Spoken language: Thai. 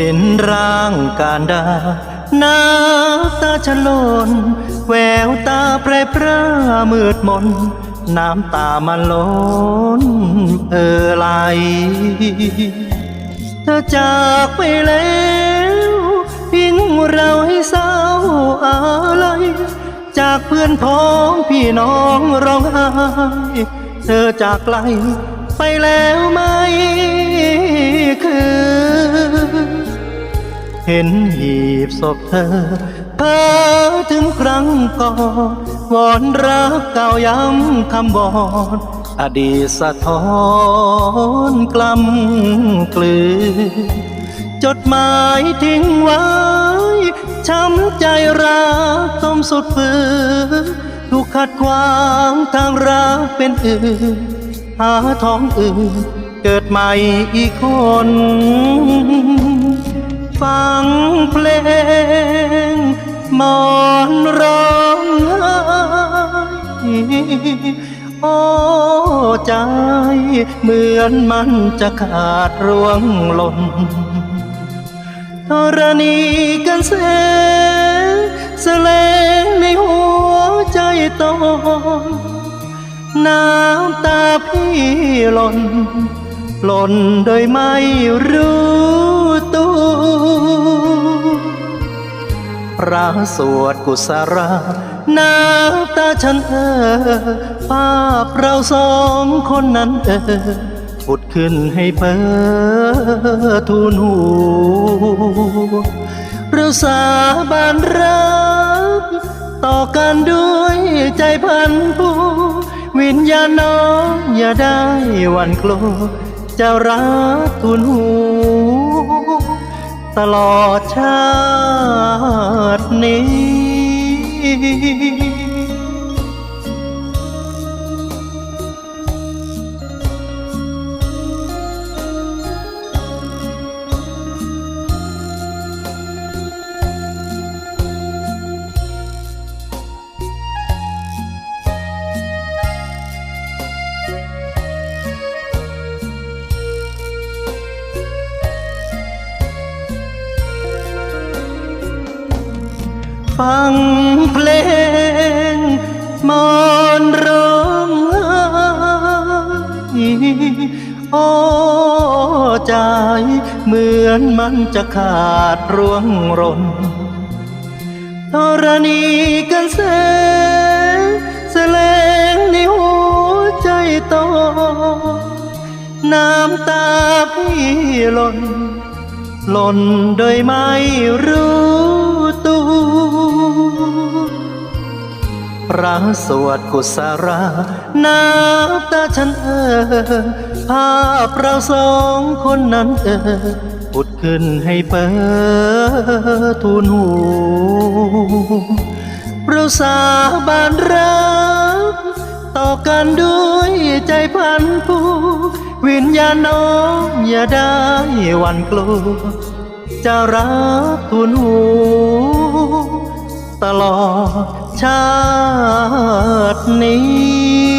เห็นร่างการดาน้ำตาฉลน แววตาแปรปรามืดมน น้ำตามันล้นเออไหลเธอจากไปแล้วทิ้งเราให้เศร้าอะไร จากเพื่อนพ้องพี่น้องร้องไห้ เธอจากไกลไปแล้วไหม เห็นหีบศพเธอเพ้อถึงครั้งก่อนวอนรักเก่าย้ำคำบอนอดีตสะท้อนกลำกลืนจดหมายทิ้งไว้ ช้ำใจรักต้มสุดฝืนถูกขัดขวางทางรักเป็นอื่น หาท้องอื่น เกิดใหม่อีกคน ฟังเพลงมอนร้องไห้โอ้ใจ เหมือนมันจะขาดร่วงหล่นธรณีกันแสงแสลงในหัวใจตอนน้ำตาพี่หล่น หล่นโดยไม่รู้ตัวพระสวดกุศลาน้ำตาฉันเออภาพเราสองคนนั้นเออผุดขึ้นให้เพ้อทูลหูเราสาบานรักต่อกันด้วยใจพันผูวิญญาณน้องอย่าได้วันกลัว จะรักทุนหู ตลอดชาตินี้ ฟังเพลงมอนร้องไห้โอ้ใจ เหมือนมันจะขาดร่วงรนธรณีกันแสงแสลงในหัวใจโตน้ำตาพี่หล่นหล่นโดยไม่รู้ พระสวดกุศลาน้ำตาฉันเออภาพเราสองคนนั้นเออปุดขึ้นให้เปิดทูลหูเราสาบานรักต่อกันด้วยใจพันผูวิญญาณน้องอย่าได้วันกลัวจะรักทุนหูตลอด ชาตินี้